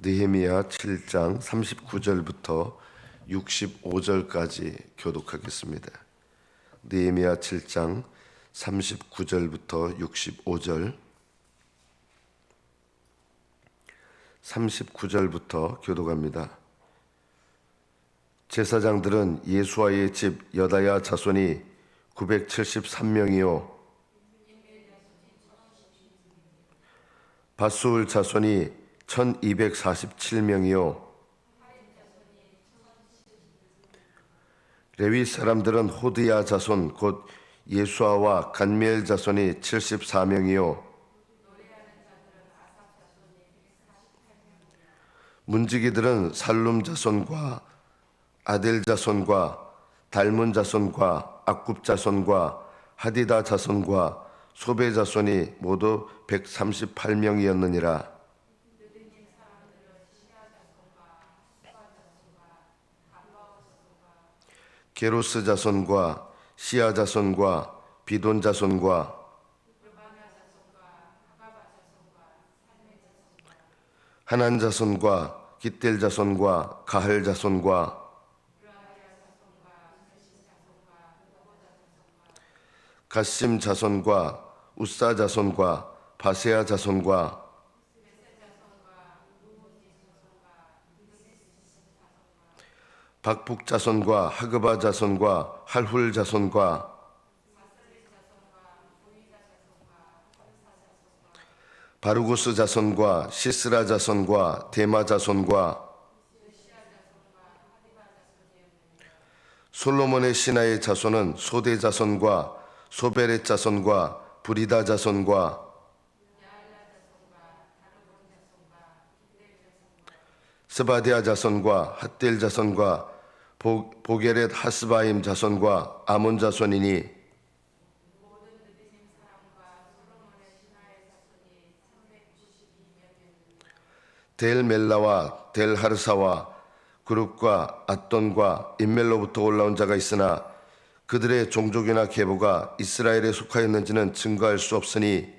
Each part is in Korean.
느헤미야 7장 39절부터 65절까지 교독하겠습니다. 느헤미야 7장 39절부터 65절 39절부터 교독합니다. 제사장들은 예수와의 집 여다야 자손이 973명이요 바수울 자손이 1247명이요 레위 사람들은 호드야 자손 곧 예수아와 간미엘 자손이 74명이요 문지기들은 살룸 자손과 아델 자손과 달문 자손과 악굽 자손과 하디다 자손과 소베 자손이 모두 138명이었느니라. 게로스 자손과 시아 자손과 비돈 자손과 하난 자손과 기델 자손과 가할 자손과 가심 자손과 우사 자손과 바세아 자손과 박북 자손과 하그바 자손과 할훌 자손과 바루고스 자손과 시스라 자손과 데마 자손과 솔로몬의 신하의 자손은 소대 자손과 소베렛 자손과 브리다 자손과 스바디아 자손과 핫델 자손과 보, 보게렛 하스바임 자손과 아몬 자손이니 델 멜라와 델 하르사와 그룹과 앗돈과 인멜로부터 올라온 자가 있으나 그들의 종족이나 계보가 이스라엘에 속하였는지는 증거할 수 없으니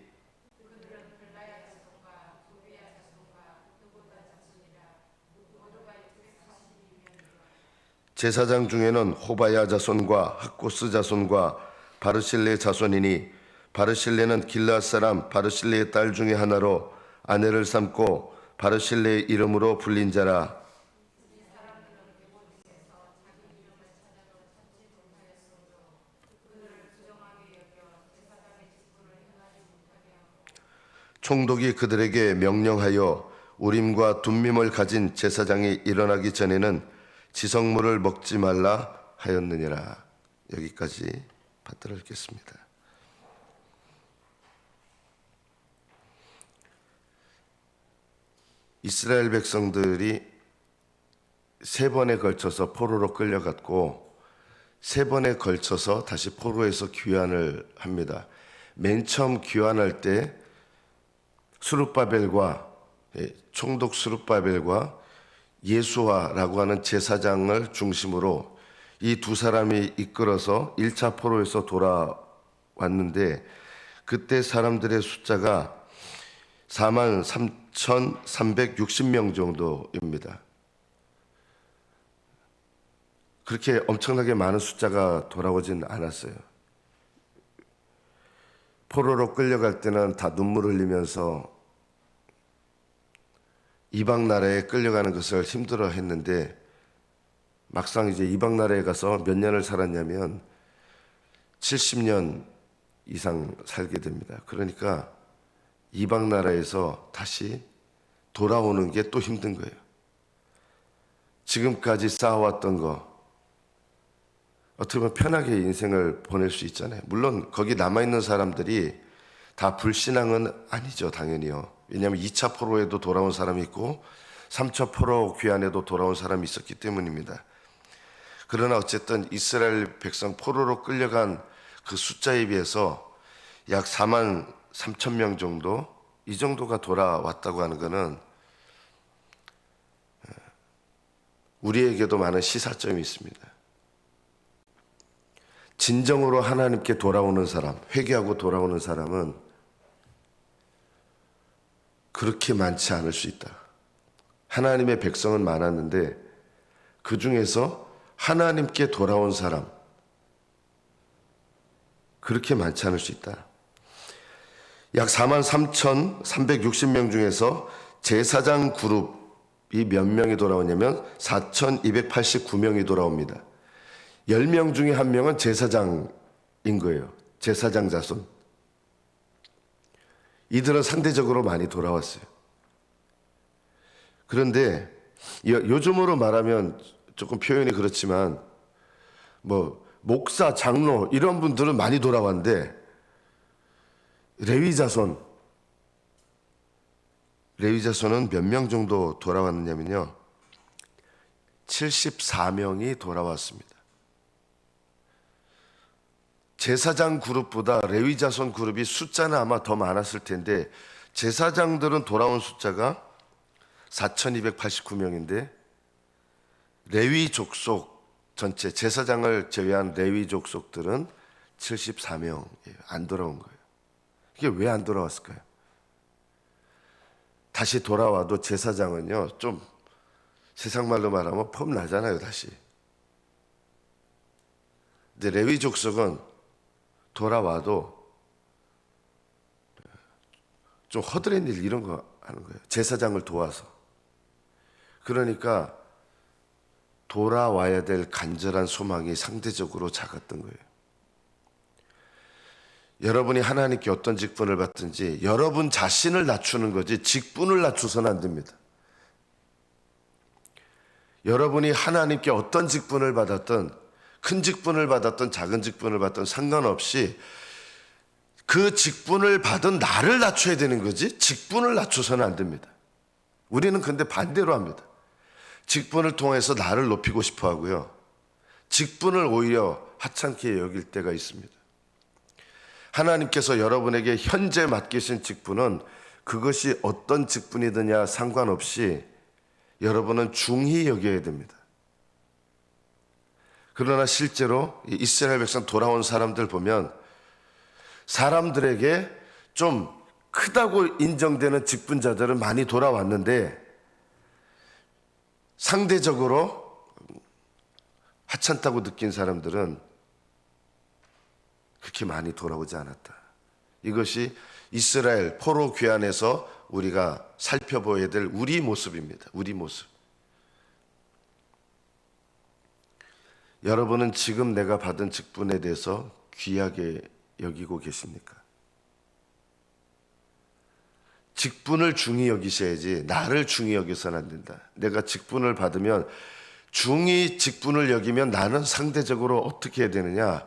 제사장 중에는 호바야 자손과 학고스 자손과 바르실레 자손이니 바르실레는 길라 사람 바르실레의 딸 중에 하나로 아내를 삼고 바르실레의 이름으로 불린 자라. 총독이 그들에게 명령하여 우림과 둠밈을 가진 제사장이 일어나기 전에는 지성물을 먹지 말라 하였느니라. 여기까지 받들어 읽겠습니다. 이스라엘 백성들이 세 번에 걸쳐서 포로로 끌려갔고 세 번에 걸쳐서 다시 포로에서 귀환을 합니다. 맨 처음 귀환할 때 수룹바벨과 예, 총독 수룹바벨과 예수와라고 하는 제사장을 중심으로 이 두 사람이 이끌어서 1차 포로에서 돌아왔는데 그때 사람들의 숫자가 4만 3,360명 정도입니다. 그렇게 엄청나게 많은 숫자가 돌아오진 않았어요. 포로로 끌려갈 때는 다 눈물 흘리면서 이방 나라에 끌려가는 것을 힘들어 했는데 막상 이제 이방 나라에 가서 몇 년을 살았냐면 70년 이상 살게 됩니다. 그러니까 이방 나라에서 다시 돌아오는 게 또 힘든 거예요. 지금까지 쌓아왔던 거 어떻게 보면 편하게 인생을 보낼 수 있잖아요. 물론 거기 남아 있는 사람들이 다 불신앙은 아니죠, 당연히요. 왜냐하면 2차 포로에도 돌아온 사람이 있고 3차 포로 귀환에도 돌아온 사람이 있었기 때문입니다. 그러나 어쨌든 이스라엘 백성 포로로 끌려간 그 숫자에 비해서 약 4만 3천 명 정도 이 정도가 돌아왔다고 하는 것은 우리에게도 많은 시사점이 있습니다. 진정으로 하나님께 돌아오는 사람, 회개하고 돌아오는 사람은 그렇게 많지 않을 수 있다. 하나님의 백성은 많았는데 그 중에서 하나님께 돌아온 사람 그렇게 많지 않을 수 있다. 약 4만 3,360명 중에서 제사장 그룹이 몇 명이 돌아오냐면 4,289명이 돌아옵니다. 10명 중에 한 명은 제사장인 거예요. 제사장 자손. 이들은 상대적으로 많이 돌아왔어요. 그런데 요- 요즘으로 말하면 조금 표현이 그렇지만 뭐 목사, 장로 이런 분들은 많이 돌아왔는데 레위 자손 레위 자손은 몇 명 정도 돌아왔느냐면요. 74명이 돌아왔습니다. 제사장 그룹보다 레위 자손 그룹이 숫자는 아마 더 많았을 텐데 제사장들은 돌아온 숫자가 4,289명인데 레위 족속 전체 제사장을 제외한 레위 족속들은 74명이에요. 안 돌아온 거예요. 이게 왜 안 돌아왔을까요? 다시 돌아와도 제사장은요, 좀 세상 말로 말하면 폼 나잖아요, 다시. 근데 레위 족속은 돌아와도 좀 허드렛 일 이런 거 하는 거예요. 제사장을 도와서. 그러니까 돌아와야 될 간절한 소망이 상대적으로 작았던 거예요. 여러분이 하나님께 어떤 직분을 받든지 여러분 자신을 낮추는 거지 직분을 낮춰서는 안 됩니다. 여러분이 하나님께 어떤 직분을 받았든 큰 직분을 받았든 작은 직분을 받든 상관없이 그 직분을 받은 나를 낮춰야 되는 거지 직분을 낮춰서는 안 됩니다. 우리는 근데 반대로 합니다. 직분을 통해서 나를 높이고 싶어 하고요. 직분을 오히려 하찮게 여길 때가 있습니다. 하나님께서 여러분에게 현재 맡기신 직분은 그것이 어떤 직분이드냐 상관없이 여러분은 중히 여겨야 됩니다. 그러나 실제로 이 이스라엘 백성 돌아온 사람들 보면 사람들에게 좀 크다고 인정되는 직분자들은 많이 돌아왔는데 상대적으로 하찮다고 느낀 사람들은 그렇게 많이 돌아오지 않았다. 이것이 이스라엘 포로 귀환에서 우리가 살펴보아야 될 우리 모습입니다. 우리 모습. 여러분은 지금 내가 받은 직분에 대해서 귀하게 여기고 계십니까? 직분을 중히 여기셔야지 나를 중히 여기서는 안 된다. 내가 직분을 받으면 중히 직분을 여기면 나는 상대적으로 어떻게 해야 되느냐?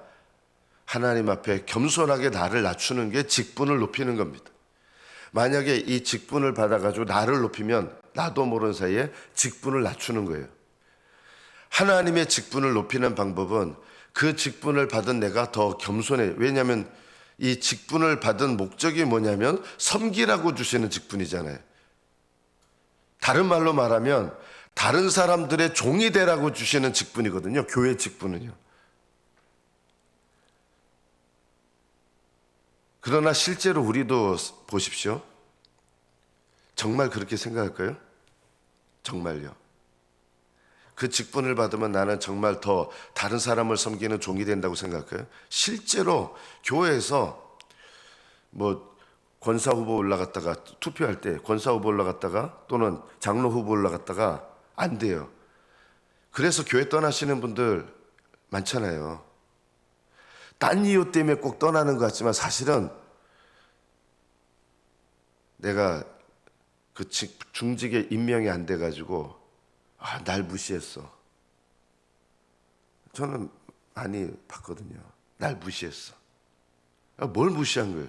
하나님 앞에 겸손하게 나를 낮추는 게 직분을 높이는 겁니다. 만약에 이 직분을 받아가지고 나를 높이면 나도 모르는 사이에 직분을 낮추는 거예요. 하나님의 직분을 높이는 방법은 그 직분을 받은 내가 더 겸손해. 왜냐하면 이 직분을 받은 목적이 뭐냐면 섬기라고 주시는 직분이잖아요. 다른 말로 말하면 다른 사람들의 종이 되라고 주시는 직분이거든요. 교회 직분은요. 그러나 실제로 우리도 보십시오. 정말 그렇게 생각할까요? 정말요. 그 직분을 받으면 나는 정말 더 다른 사람을 섬기는 종이 된다고 생각해요. 실제로 교회에서 뭐 권사 후보 올라갔다가 투표할 때 권사 후보 올라갔다가 또는 장로 후보 올라갔다가 안 돼요. 그래서 교회 떠나시는 분들 많잖아요. 딴 이유 때문에 꼭 떠나는 것 같지만 사실은 내가 그 직- 중직에 임명이 안 돼가지고 아, 날 무시했어. 저는 많이 봤거든요. 날 무시했어. 아, 뭘 무시한 거예요?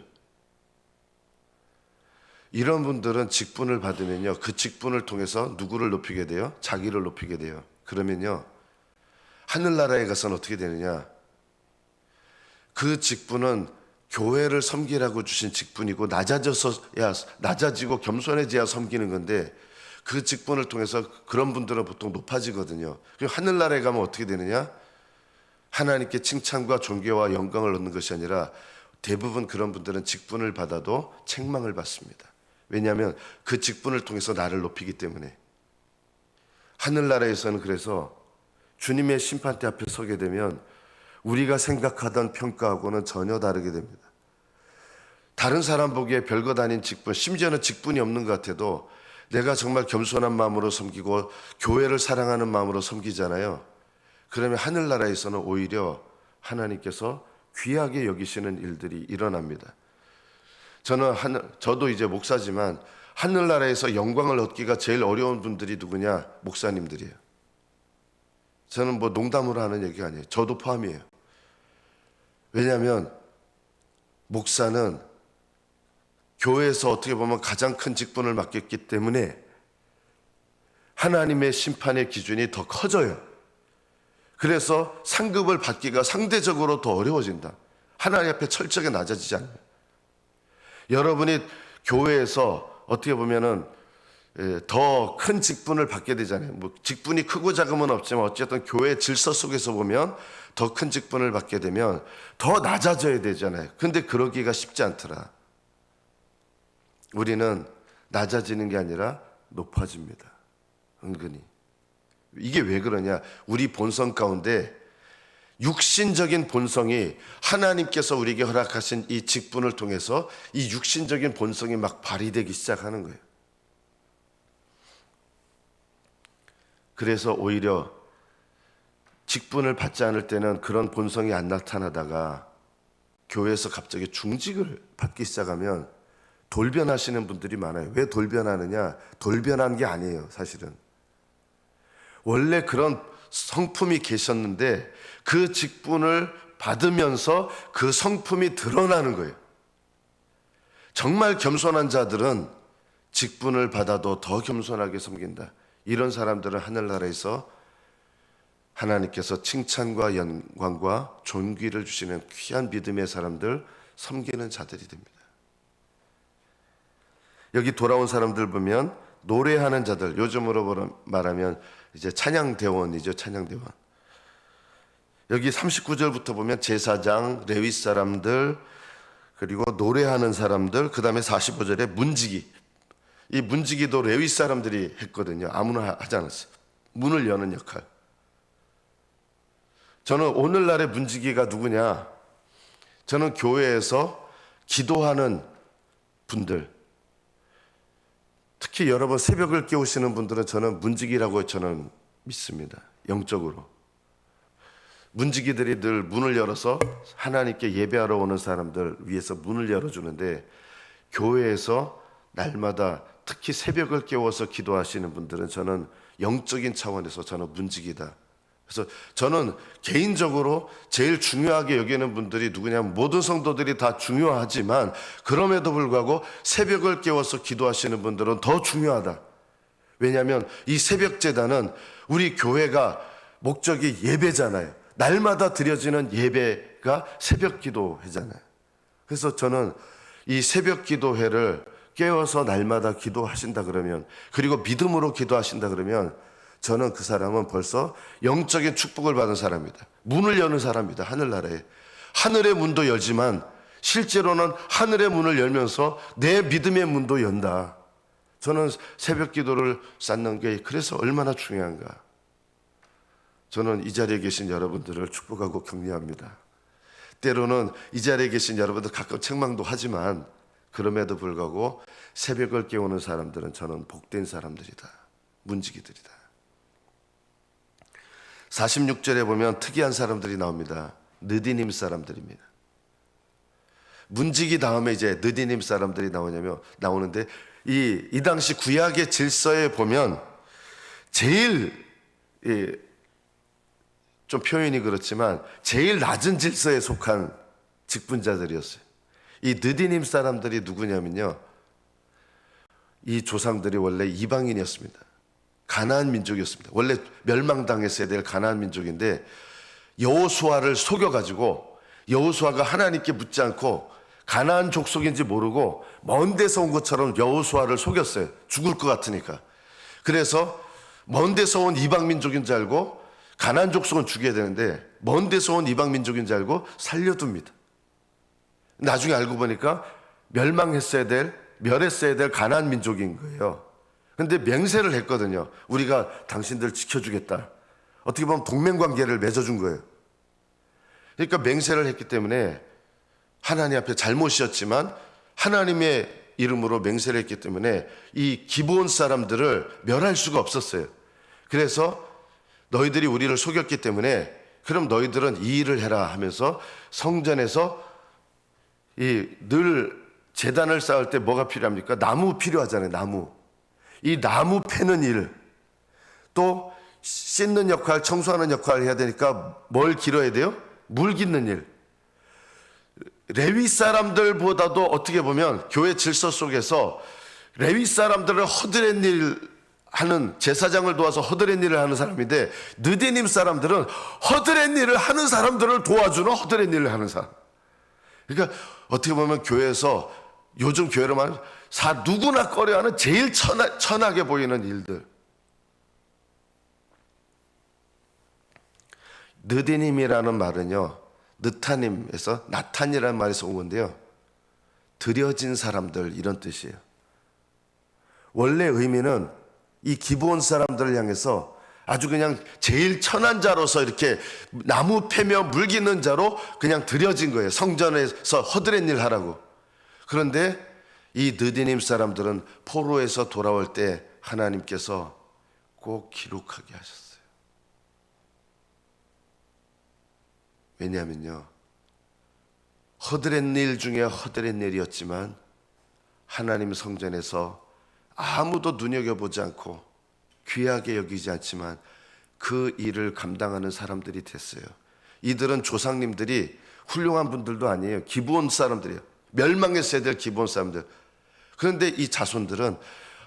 이런 분들은 직분을 받으면요. 그 직분을 통해서 누구를 높이게 돼요? 자기를 높이게 돼요. 그러면요. 하늘나라에 가서는 어떻게 되느냐? 그 직분은 교회를 섬기라고 주신 직분이고 낮아져서야 낮아지고 겸손해져야 섬기는 건데 그 직분을 통해서 그런 분들은 보통 높아지거든요. 하늘나라에 가면 어떻게 되느냐? 하나님께 칭찬과 존경과 영광을 얻는 것이 아니라 대부분 그런 분들은 직분을 받아도 책망을 받습니다. 왜냐하면 그 직분을 통해서 나를 높이기 때문에 하늘나라에서는 그래서 주님의 심판대 앞에 서게 되면 우리가 생각하던 평가하고는 전혀 다르게 됩니다. 다른 사람 보기에 별것 아닌 직분, 심지어는 직분이 없는 것 같아도 내가 정말 겸손한 마음으로 섬기고 교회를 사랑하는 마음으로 섬기잖아요. 그러면 하늘나라에서는 오히려 하나님께서 귀하게 여기시는 일들이 일어납니다. 저는 하늘, 저도 이제 목사지만 하늘나라에서 영광을 얻기가 제일 어려운 분들이 누구냐? 목사님들이에요. 저는 뭐 농담으로 하는 얘기가 아니에요. 저도 포함이에요. 왜냐하면 목사는 교회에서 어떻게 보면 가장 큰 직분을 맡겼기 때문에 하나님의 심판의 기준이 더 커져요. 그래서 상급을 받기가 상대적으로 더 어려워진다. 하나님 앞에 철저하게 낮아지지 않아요. 여러분이 교회에서 어떻게 보면은 예, 더큰 직분을 받게 되잖아요. 뭐 직분이 크고 작으면 없지만 어쨌든 교회 질서 속에서 보면 더 큰 직분을 받게 되면 더 낮아져야 되잖아요. 근데 그러기가 쉽지 않더라. 우리는 낮아지는 게 아니라 높아집니다. 은근히. 이게 왜 그러냐? 우리 본성 가운데 육신적인 본성이 하나님께서 우리에게 허락하신 이 직분을 통해서 이 육신적인 본성이 막 발휘되기 시작하는 거예요. 그래서 오히려 직분을 받지 않을 때는 그런 본성이 안 나타나다가 교회에서 갑자기 중직을 받기 시작하면 돌변하시는 분들이 많아요. 왜 돌변하느냐? 돌변한 게 아니에요, 사실은. 원래 그런 성품이 계셨는데 그 직분을 받으면서 그 성품이 드러나는 거예요. 정말 겸손한 자들은 직분을 받아도 더 겸손하게 섬긴다. 이런 사람들은 하늘나라에서 하나님께서 칭찬과 영광과 존귀를 주시는 귀한 믿음의 사람들 섬기는 자들이 됩니다. 여기 돌아온 사람들 보면 노래하는 자들 요즘으로 말하면 이제 찬양 대원이죠 찬양 대원. 여기 39절부터 보면 제사장 레위 사람들 그리고 노래하는 사람들 그다음에 45절에 문지기. 이 문지기도 레위 사람들이 했거든요. 아무나 하지 않았어요. 문을 여는 역할. 저는 오늘날의 문지기가 누구냐? 저는 교회에서 기도하는 분들 특히 여러분 새벽을 깨우시는 분들은 저는 문지기라고 저는 믿습니다. 영적으로. 문지기들이 늘 문을 열어서 하나님께 예배하러 오는 사람들 위해서 문을 열어주는데 교회에서 날마다 특히 새벽을 깨워서 기도하시는 분들은 저는 영적인 차원에서 저는 문지기다. 그래서 저는 개인적으로 제일 중요하게 여기는 분들이 누구냐면 모든 성도들이 다 중요하지만 그럼에도 불구하고 새벽을 깨워서 기도하시는 분들은 더 중요하다. 왜냐하면 이 새벽 재단은 우리 교회가 목적이 예배잖아요. 날마다 드려지는 예배가 새벽 기도회잖아요. 그래서 저는 이 새벽 기도회를 깨워서 날마다 기도하신다 그러면 그리고 믿음으로 기도하신다 그러면 저는 그 사람은 벌써 영적인 축복을 받은 사람이다. 문을 여는 사람이다. 하늘나라에. 하늘의 문도 열지만 실제로는 하늘의 문을 열면서 내 믿음의 문도 연다. 저는 새벽 기도를 쌓는 게 그래서 얼마나 중요한가. 저는 이 자리에 계신 여러분들을 축복하고 격려합니다. 때로는 이 자리에 계신 여러분들 가끔 책망도 하지만 그럼에도 불구하고 새벽을 깨우는 사람들은 저는 복된 사람들이다. 문지기들이다. 46절에 보면 특이한 사람들이 나옵니다. 느디님 사람들입니다. 문지기 다음에 이제 느디님 사람들이 나오냐면 나오는데 이, 이 당시 구약의 질서에 보면 제일 이, 좀 표현이 그렇지만 제일 낮은 질서에 속한 직분자들이었어요. 이 느디님 사람들이 누구냐면요. 이 조상들이 원래 이방인이었습니다. 가나안 민족이었습니다. 원래 멸망당했어야 될 가나안 민족인데 여호수아를 속여 가지고 여호수아가 하나님께 묻지 않고 가나안 족속인지 모르고 먼 데서 온 것처럼 여호수아를 속였어요. 죽을 것 같으니까. 그래서 먼 데서 온 이방 민족인 줄 알고 가나안 족속은 죽여야 되는데 먼 데서 온 이방 민족인 줄 알고 살려둡니다. 나중에 알고 보니까 멸망했어야 될 멸했어야 될 가나안 민족인 거예요. 근데 맹세를 했거든요. 우리가 당신들 지켜주겠다. 어떻게 보면 동맹 관계를 맺어준 거예요. 그러니까 맹세를 했기 때문에 하나님 앞에 잘못이었지만 하나님의 이름으로 맹세를 했기 때문에 이 기브온 사람들을 멸할 수가 없었어요. 그래서 너희들이 우리를 속였기 때문에 그럼 너희들은 이 일을 해라 하면서 성전에서 이 늘 재단을 쌓을 때 뭐가 필요합니까? 나무 필요하잖아요. 나무. 이 나무 패는 일, 또 씻는 역할, 청소하는 역할을 해야 되니까 뭘 길어야 돼요? 물 깃는 일. 레위 사람들보다도 어떻게 보면 교회 질서 속에서 레위 사람들을 허드렛 일 하는 제사장을 도와서 허드렛 일을 하는 사람인데 느디님 사람들은 허드렛 일을 하는 사람들을 도와주는 허드렛 일을 하는 사람. 그러니까 어떻게 보면 교회에서 요즘 교회로 말하면 사 누구나 꺼려하는 제일 천하, 천하게 보이는 일들. 느디님이라는 말은요, 느타님에서 나탄이라는 말에서 온 건데요. 들여진 사람들 이런 뜻이에요. 원래 의미는 이 기본 사람들을 향해서 아주 그냥 제일 천한 자로서 이렇게 나무 패며 물 깃는 자로 그냥 들여진 거예요. 성전에서 허드렛 일 하라고. 그런데 이 느디님 사람들은 포로에서 돌아올 때 하나님께서 꼭 기록하게 하셨어요. 왜냐하면요. 허드렛 일 중에 허드렛 일이었지만 하나님 성전에서 아무도 눈여겨보지 않고 귀하게 여기지 않지만 그 일을 감당하는 사람들이 됐어요. 이들은 조상님들이 훌륭한 분들도 아니에요. 기본 사람들이에요. 멸망했어야 될 기본 사람들. 그런데 이 자손들은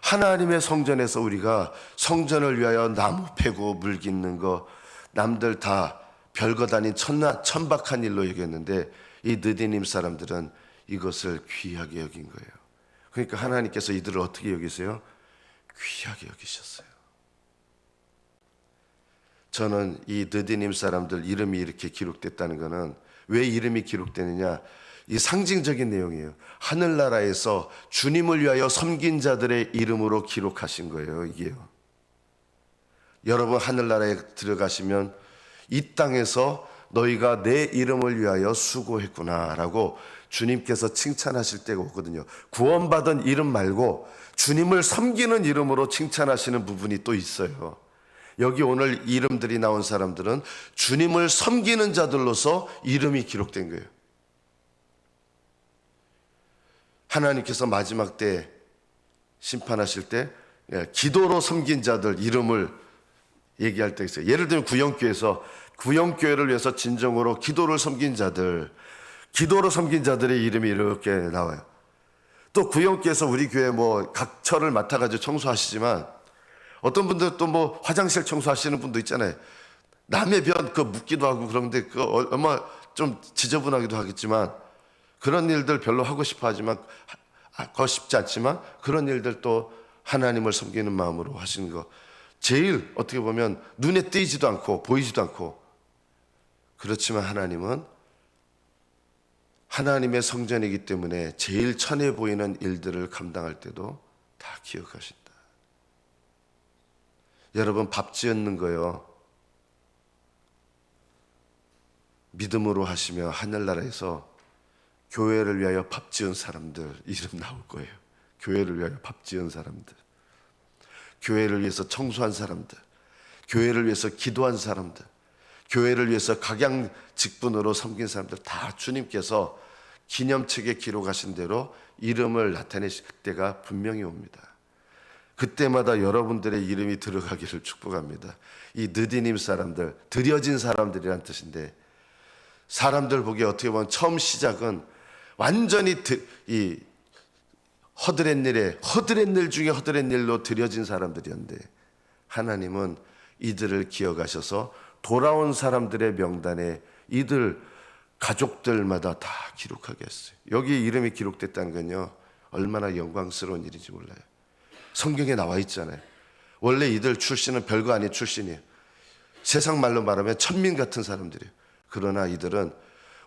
하나님의 성전에서 우리가 성전을 위하여 나무 패고 물 깃는 거 남들 다 별것 아닌 천나, 천박한 일로 여겼는데 이 느디님 사람들은 이것을 귀하게 여긴 거예요. 그러니까 하나님께서 이들을 어떻게 여기세요? 귀하게 여기셨어요. 저는 이 느디님 사람들 이름이 이렇게 기록됐다는 것은 왜 이름이 기록되느냐? 이 상징적인 내용이에요. 하늘나라에서 주님을 위하여 섬긴 자들의 이름으로 기록하신 거예요, 이게요. 여러분 하늘나라에 들어가시면 이 땅에서 너희가 내 이름을 위하여 수고했구나라고 주님께서 칭찬하실 때가 오거든요. 구원받은 이름 말고 주님을 섬기는 이름으로 칭찬하시는 부분이 또 있어요. 여기 오늘 이름들이 나온 사람들은 주님을 섬기는 자들로서 이름이 기록된 거예요. 하나님께서 마지막 때 심판하실 때 예, 기도로 섬긴 자들 이름을 얘기할 때 있어요. 예를 들면 구영교에서 구영교회를 위해서 진정으로 기도를 섬긴 자들, 기도로 섬긴 자들의 이름이 이렇게 나와요. 또 구영교에서 우리 교회 뭐 각처를 맡아가지고 청소하시지만 어떤 분들 또 뭐 화장실 청소하시는 분도 있잖아요. 남의 변 그 묻기도 하고 그런데 그 얼마 좀 지저분하기도 하겠지만 그런 일들 별로 하고 싶어 하지만 하고 싶지 않지만 그런 일들 또 하나님을 섬기는 마음으로 하시는 거 제일 어떻게 보면 눈에 띄지도 않고 보이지도 않고 그렇지만 하나님은 하나님의 성전이기 때문에 제일 천해 보이는 일들을 감당할 때도 다 기억하신다. 여러분 밥 지었는 거요. 믿음으로 하시며 하늘나라에서 교회를 위하여 밥 지은 사람들 이름 나올 거예요. 교회를 위하여 밥 지은 사람들. 교회를 위해서 청소한 사람들. 교회를 위해서 기도한 사람들. 교회를 위해서 각양 직분으로 섬긴 사람들 다 주님께서 기념책에 기록하신 대로 이름을 나타내실 때가 분명히 옵니다. 그때마다 여러분들의 이름이 들어가기를 축복합니다. 이 느디님 사람들, 들여진 사람들이란 뜻인데 사람들 보기에 어떻게 보면 처음 시작은 완전히 드, 이 허드렛 일에 허드렛 일 중에 허드렛 일로 들여진 사람들이었는데 하나님은 이들을 기억하셔서 돌아온 사람들의 명단에 이들 가족들마다 다 기록하게 했어요. 여기 이름이 기록됐다는 건요. 얼마나 영광스러운 일인지 몰라요. 성경에 나와 있잖아요. 원래 이들 출신은 별거 아닌 출신이에요. 세상 말로 말하면 천민 같은 사람들이에요. 그러나 이들은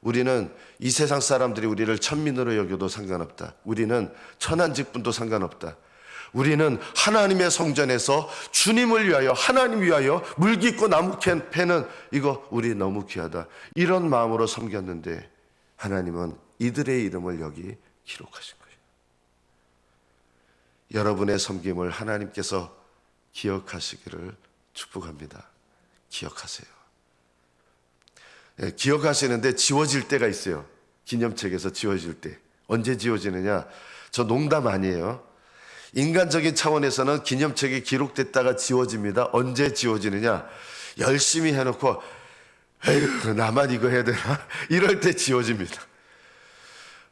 우리는 이 세상 사람들이 우리를 천민으로 여겨도 상관없다. 우리는 천한 직분도 상관없다. 우리는 하나님의 성전에서 주님을 위하여 하나님 위하여 물 깊고 나무 캔 패는 이거 우리 너무 귀하다. 이런 마음으로 섬겼는데 하나님은 이들의 이름을 여기 기록하신 거예요. 여러분의 섬김을 하나님께서 기억하시기를 축복합니다. 기억하세요. 예, 기억하시는데 지워질 때가 있어요. 기념책에서 지워질 때. 언제 지워지느냐? 저 농담 아니에요. 인간적인 차원에서는 기념책이 기록됐다가 지워집니다. 언제 지워지느냐? 열심히 해놓고, 에휴, 나만 이거 해야 되나? 이럴 때 지워집니다.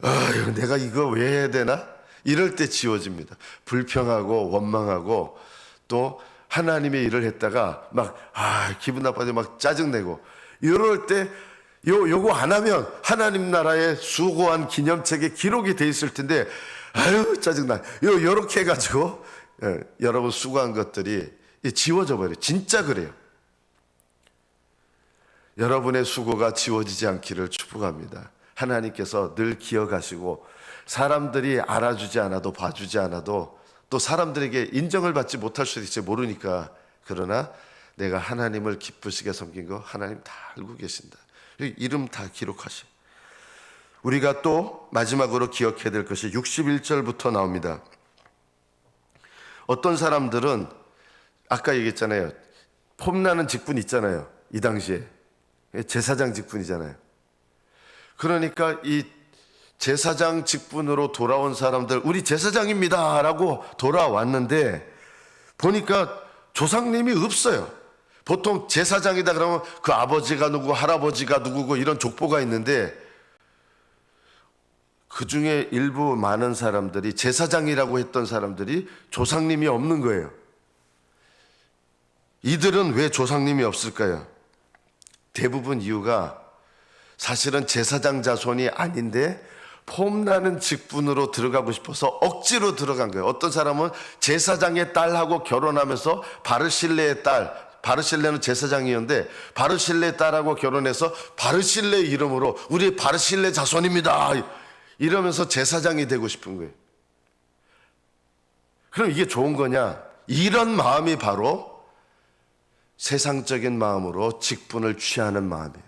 아유, 내가 이거 왜 해야 되나? 이럴 때 지워집니다. 불평하고 원망하고 또 하나님의 일을 했다가 막, 아, 기분 나빠져 막 짜증내고 이럴 때 요, 요거 안 하면 하나님 나라의 수고한 기념책에 기록이 돼 있을 텐데 아유, 짜증나. 요, 요렇게 해가지고 예, 여러분 수고한 것들이 지워져 버려요. 진짜 그래요. 여러분의 수고가 지워지지 않기를 축복합니다. 하나님께서 늘 기억하시고 사람들이 알아주지 않아도 봐주지 않아도 또 사람들에게 인정을 받지 못할 수도 있지 모르니까 그러나 내가 하나님을 기쁘시게 섬긴 거 하나님 다 알고 계신다. 이름 다 기록하시. 우리가 또 마지막으로 기억해야 될 것이 61절부터 나옵니다. 어떤 사람들은 아까 얘기했잖아요. 폼나는 직분 있잖아요. 이 당시에. 제사장 직분이잖아요. 그러니까 이 제사장 직분으로 돌아온 사람들, 우리 제사장입니다. 라고 돌아왔는데, 보니까 조상님이 없어요. 보통 제사장이다 그러면 그 아버지가 누구, 할아버지가 누구고 이런 족보가 있는데, 그 중에 일부 많은 사람들이 제사장이라고 했던 사람들이 조상님이 없는 거예요. 이들은 왜 조상님이 없을까요? 대부분 이유가 사실은 제사장 자손이 아닌데 폼나는 직분으로 들어가고 싶어서 억지로 들어간 거예요. 어떤 사람은 제사장의 딸하고 결혼하면서 바르실레의 딸, 바르실레는 제사장이었는데 바르실레 딸하고 결혼해서 바르실레 이름으로 우리 바르실레 자손입니다. 이러면서 제사장이 되고 싶은 거예요. 그럼 이게 좋은 거냐? 이런 마음이 바로 세상적인 마음으로 직분을 취하는 마음이에요.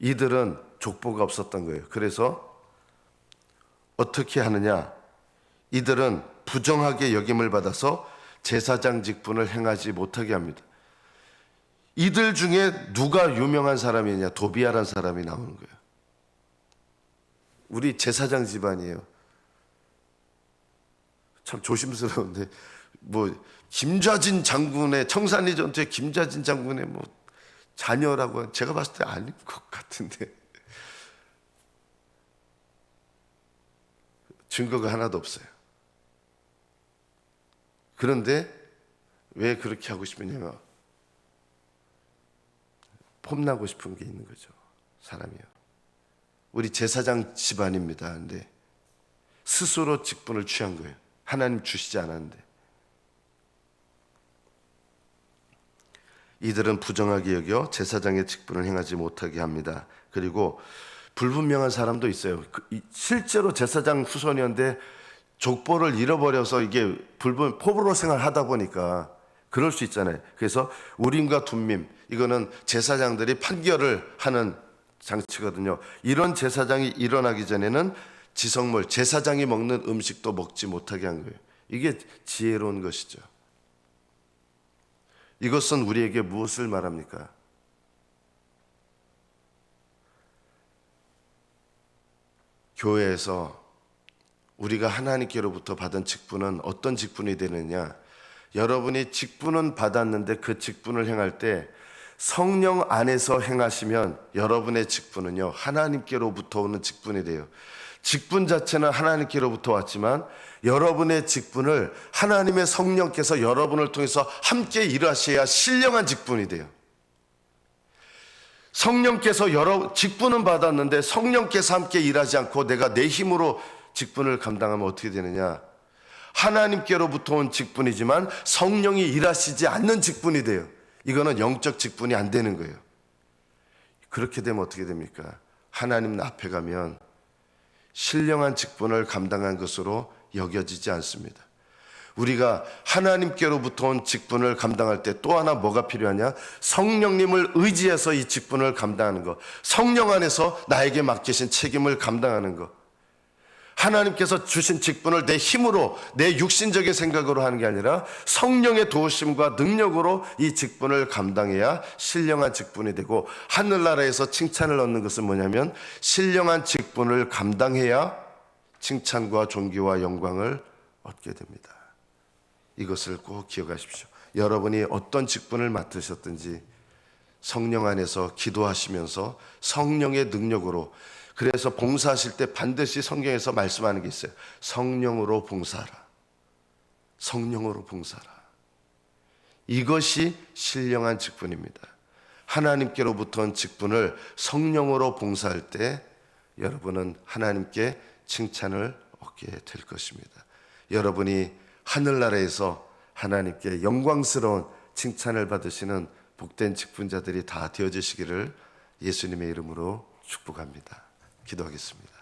이들은 족보가 없었던 거예요. 그래서 어떻게 하느냐? 이들은 부정하게 여김을 받아서 제사장 직분을 행하지 못하게 합니다. 이들 중에 누가 유명한 사람이냐? 도비아란 사람이 나오는 거예요. 우리 제사장 집안이에요. 참 조심스러운데 뭐 김좌진 장군의 청산리 전투에 김좌진 장군의 뭐 자녀라고 제가 봤을 때 아닌 것 같은데 증거가 하나도 없어요. 그런데 왜 그렇게 하고 싶으냐면 폼나고 싶은 게 있는 거죠. 사람이요. 우리 제사장 집안입니다. 근데 스스로 직분을 취한 거예요. 하나님 주시지 않았는데. 이들은 부정하게 여겨 제사장의 직분을 행하지 못하게 합니다. 그리고 불분명한 사람도 있어요. 그 이- 실제로 제사장 후손이었는데 족보를 잃어버려서 이게 불분 포부로 생활하다 보니까 그럴 수 있잖아요. 그래서 우림과 둠밈 이거는 제사장들이 판결을 하는 장치거든요. 이런 제사장이 일어나기 전에는 지성물 제사장이 먹는 음식도 먹지 못하게 한 거예요. 이게 지혜로운 것이죠. 이것은 우리에게 무엇을 말합니까? 교회에서 우리가 하나님께로부터 받은 직분은 어떤 직분이 되느냐? 여러분이 직분은 받았는데 그 직분을 행할 때 성령 안에서 행하시면 여러분의 직분은요, 하나님께로부터 오는 직분이 돼요. 직분 자체는 하나님께로부터 왔지만 여러분의 직분을 하나님의 성령께서 여러분을 통해서 함께 일하셔야 신령한 직분이 돼요. 성령께서 여러 직분은 받았는데 성령께서 함께 일하지 않고 내가 내 힘으로 직분을 감당하면 어떻게 되느냐? 하나님께로부터 온 직분이지만 성령이 일하시지 않는 직분이 돼요. 이거는 영적 직분이 안 되는 거예요. 그렇게 되면 어떻게 됩니까? 하나님 앞에 가면 신령한 직분을 감당한 것으로 여겨지지 않습니다. 우리가 하나님께로부터 온 직분을 감당할 때 또 하나 뭐가 필요하냐? 성령님을 의지해서 이 직분을 감당하는 것. 성령 안에서 나에게 맡기신 책임을 감당하는 것. 하나님께서 주신 직분을 내 힘으로 내 육신적인 생각으로 하는 게 아니라 성령의 도우심과 능력으로 이 직분을 감당해야 신령한 직분이 되고 하늘나라에서 칭찬을 얻는 것은 뭐냐면 신령한 직분을 감당해야 칭찬과 존귀와 영광을 얻게 됩니다. 이것을 꼭 기억하십시오. 여러분이 어떤 직분을 맡으셨든지 성령 안에서 기도하시면서 성령의 능력으로 그래서 봉사하실 때 반드시 성경에서 말씀하는 게 있어요. 성령으로 봉사하라. 성령으로 봉사하라. 이것이 신령한 직분입니다. 하나님께로부터 온 직분을 성령으로 봉사할 때 여러분은 하나님께 칭찬을 얻게 될 것입니다. 여러분이 하늘나라에서 하나님께 영광스러운 칭찬을 받으시는 복된 직분자들이 다 되어지시기를 예수님의 이름으로 축복합니다. 기도하겠습니다.